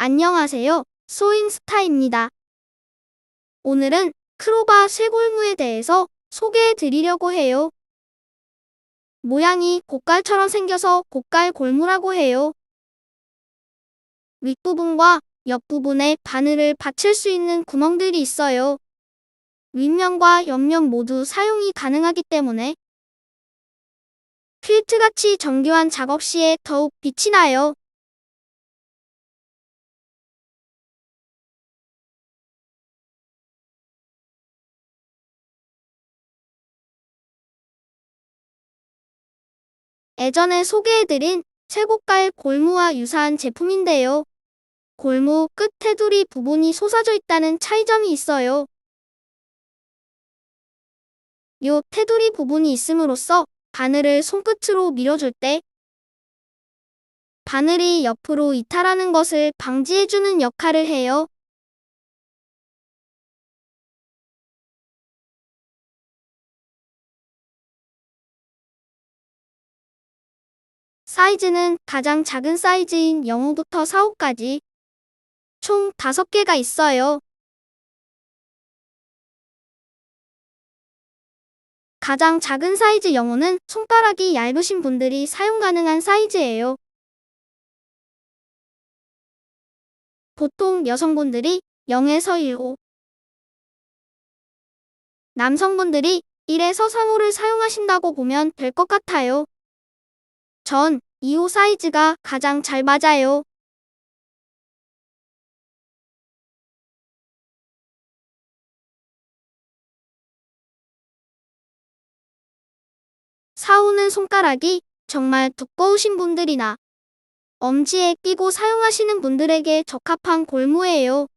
안녕하세요. 소인스타입니다. 오늘은 크로바 쇠골무에 대해서 소개해 드리려고 해요. 모양이 고깔처럼 생겨서 고깔 골무라고 해요. 윗부분과 옆부분에 바늘을 받칠 수 있는 구멍들이 있어요. 윗면과 옆면 모두 사용이 가능하기 때문에 퀼트같이 정교한 작업 시에 더욱 빛이 나요. 예전에 소개해드린 쇠고깔 골무와 유사한 제품인데요. 골무 끝 테두리 부분이 솟아져 있다는 차이점이 있어요. 요 테두리 부분이 있음으로써 바늘을 손끝으로 밀어줄 때 바늘이 옆으로 이탈하는 것을 방지해주는 역할을 해요. 사이즈는 가장 작은 사이즈인 0호부터 4호까지 총 5개가 있어요. 가장 작은 사이즈 0호는 손가락이 얇으신 분들이 사용 가능한 사이즈예요. 보통 여성분들이 0에서 1호, 남성분들이 1에서 3호를 사용하신다고 보면 될 것 같아요. 전 2호 사이즈가 가장 잘 맞아요. 사오는 손가락이 정말 두꺼우신 분들이나 엄지에 끼고 사용하시는 분들에게 적합한 골무예요.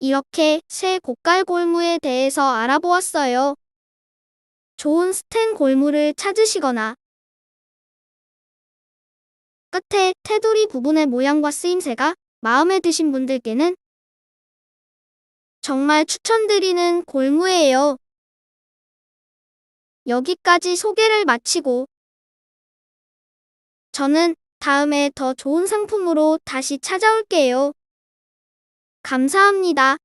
이렇게 새 고깔 골무에 대해서 알아보았어요. 좋은 스텐 골무를 찾으시거나 끝에 테두리 부분의 모양과 쓰임새가 마음에 드신 분들께는 정말 추천드리는 골무예요. 여기까지 소개를 마치고 저는 다음에 더 좋은 상품으로 다시 찾아올게요. 감사합니다.